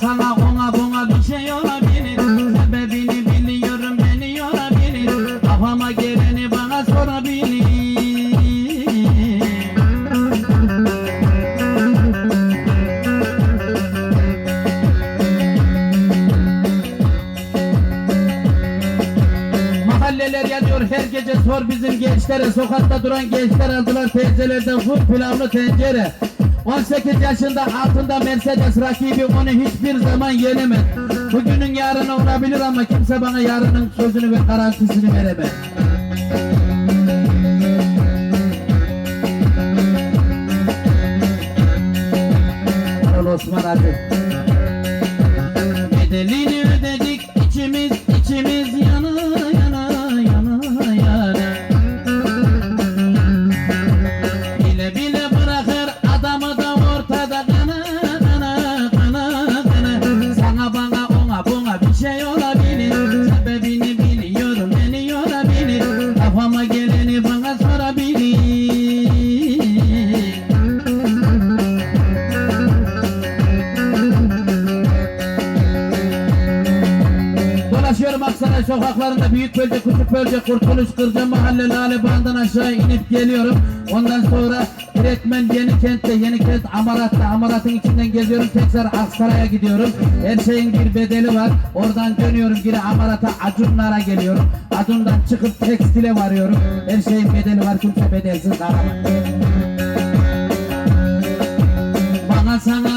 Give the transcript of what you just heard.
Sana sana ona buna bir şey olabilir. Sebebini biliyorum beni yorabilir. Kafama geleni bana sorabilir. Mahalleler yanıyor her gece sor bizim gençlere. Sokakta duran gençler aldılar teyzelerden full pilavlı tencere. 18 yaşında altında Mercedes rakibi onu hiçbir zaman yenemez Bugünün yarını olabilir ama kimse bana yarının sözünü ve garantisini veremez. Erol Osman hadi Bedelini ödedik içimiz içimiz yana yana bir şey olabilir. Sebebini biliyorum beni yorabilir. Kafama geleni bana sorabilir. Dolaşıyorum Aksaray sokaklarında büyük bölge, küçük bölge, kurtuluş, kırca mahalle, lale bağından aşağı inip geliyorum. Ondan sonra Öğretmen yeni kentte, yeni kent Amarat'ta. Amarat'ın içinden geziyorum. Tekrar Aksaray'a gidiyorum. Her şeyin bir bedeli var. Oradan dönüyorum geri Amarat'a, Acunlar'a geliyorum. Acun'dan çıkıp tekstile varıyorum. Her şeyin bedeli var. Kimse bedelsiz. Bana sana